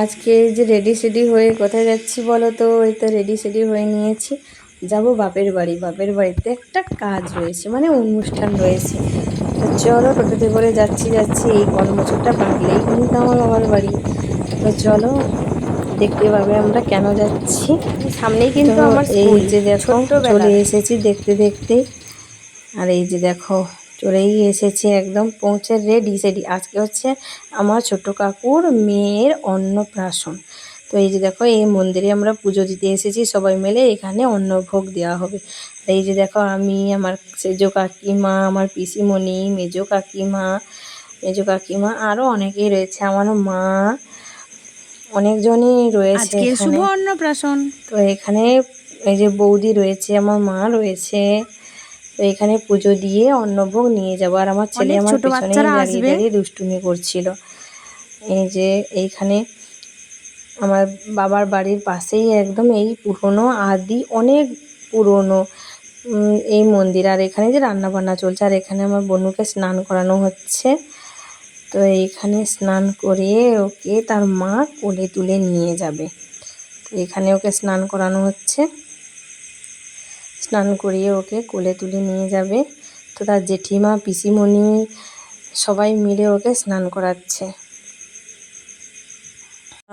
আজকে যে রেডি সেডি হয়ে কোথায় যাচ্ছি বলো তো? ওই তো রেডি সেডি হয়ে নিয়েছি। যাব বাপের বাড়ি। বাপের বাড়িতে একটা কাজ রয়েছে মানে অনুষ্ঠান রয়েছে। তো চলো টোটোতে করে যাচ্ছি যাচ্ছি। এই কর্মচুরটা বাঁধলেই কিন্তু আমার বাবার বাড়ি। তো চলো দেখতে পাবে আমরা কেন যাচ্ছি। সামনেই কিন্তু আমার এই যে দেখো। চলে এসেছি দেখতে দেখতে। আর এই যে দেখো চলেই এসেছে একদম পৌঁছে রেডি সেডি আজকে হচ্ছে আমার ছোট কাকুর মেয়ের অন্নপ্রাশন। তো এই যে দেখো এই মন্দিরে আমরা পুজো দিতে এসেছি সবাই মিলে এখানে অন্নভোগ দেওয়া হবে। এই যে দেখো আমি আমার সেজো কাকিমা আমার পিসিমণি মেজো কাকিমা মেজো কাকিমা আরও অনেকেই রয়েছে আমার মা অনেকজনই রয়েছে শুভ অন্নপ্রাশন। তো এখানে এই যে বৌদি রয়েছে আমার মা রয়েছে এখানে পুজো দিয়ে অন্নভোগ নিয়ে যাব। আর আমার ছেলে আমার পেছনে দাঁড়িয়ে দাঁড়িয়ে দুষ্টুমি করছিল। এই যে এইখানে আমার বাবার বাড়ির পাশেই একদম এই পুরনো আদি অনেক পুরনো এই মন্দির। আর এখানে যে রান্না বান্না চলছে আর এখানে আমার বনুকে স্নান করানো হচ্ছে। তো এইখানে স্নান করিয়ে ওকে তার মা কোলে তুলে নিয়ে যাবে। তো এখানে ওকে স্নান করানো হচ্ছে। স্নান করিয়ে ওকে কোলে তুলে নিয়ে যাবে। তো তার জেঠিমা, পিসিমণি সবাই মিলে ওকে স্নান করাচ্ছে।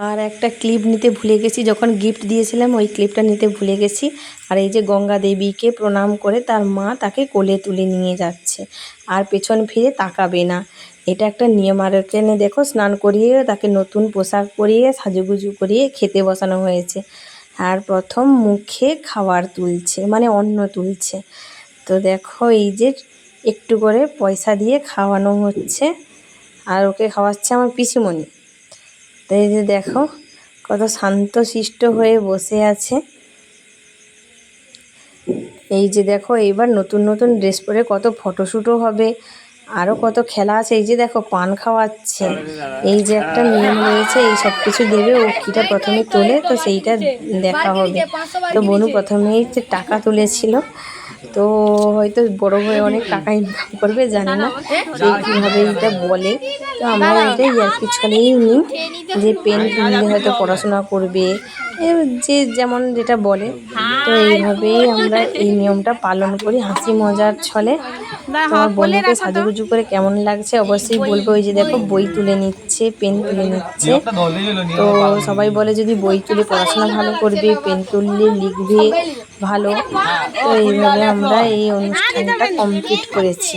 আর একটা ক্লিপ নিতে ভুলে গেছি, যখন গিফট দিয়েছিলাম ওই ক্লিপটা নিতে ভুলে গেছি। আর এই যে গঙ্গা দেবীকে প্রণাম করে তার মা তাকে কোলে তুলে নিয়ে যাচ্ছে। আর পেছন ফিরে তাকাবে না। এটা একটা নিয়ম। আর এখানে দেখো, স্নান করিয়ে তাকে নতুন পোশাক পরিয়ে সাজুগুজু করিয়ে খেতে বসানো হয়েছে। আর প্রথম মুখে খাবার তুলছে মানে অন্ন তুলছে। তো দেখো এই যে একটু করে পয়সা দিয়ে খাওয়ানো হচ্ছে, আর ওকে খাওয়াচ্ছে আমার পিসিমণি। তো এই যে দেখো কত শান্তশিষ্ট হয়ে বসে আছে। এই যে দেখো এইবার নতুন নতুন ড্রেস পরে কত ফটোশ্যুটও হবে। আরও কত খেলা আছে, এই যে দেখো পান খাওয়াচ্ছে। এই যে একটা নিয়ম রয়েছে, এই সব কিছু দেবে, ও কিটা প্রথমে তোলে, তো সেইটা দেখা হবে। তো বনু প্রথমেই যে টাকা তুলেছিল তো হয়তো বড় হয়ে অনেক টাকা ইনকাম করবে, জানি না কীভাবে এটা বলে। তো আমরা এটা ইয়ার্কি ছলেই নিই, যে পেন কিনলে হয়তো পড়াশোনা করবে। যে যেমন যেটা বলে, তো এইভাবেই আমরা এই নিয়মটা পালন করি, হাসি মজার ছলে। আমার বোনকে সাজুগুজু করে কেমন লাগছে অবশ্যই বলব। ওই যে দেখো, বই তুলে নিচ্ছে পেন তুলে নিচ্ছে। তো সবাই বলে, যদি বই তুলে পড়াশোনা ভালো করবে পেন তুললে লিখবে। ভালো। তো এইভাবে আমরা এই অনুষ্ঠানটা কমপ্লিট করেছি।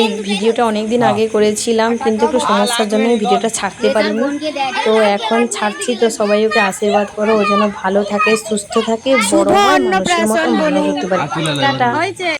এই ভিডিওটা অনেক দিন আগে করেছিলাম কিন্তু একটু সমস্যার জন্য এই ভিডিওটা ছাড়তে পারিনি। তো এখন ছাড়ছি তো সবাই ওকে আশীর্বাদ করো ও যেন ভালো থাকে সুস্থ থাকে বড় হয় মানুষের মতো ভালো হতে পারে। টাটা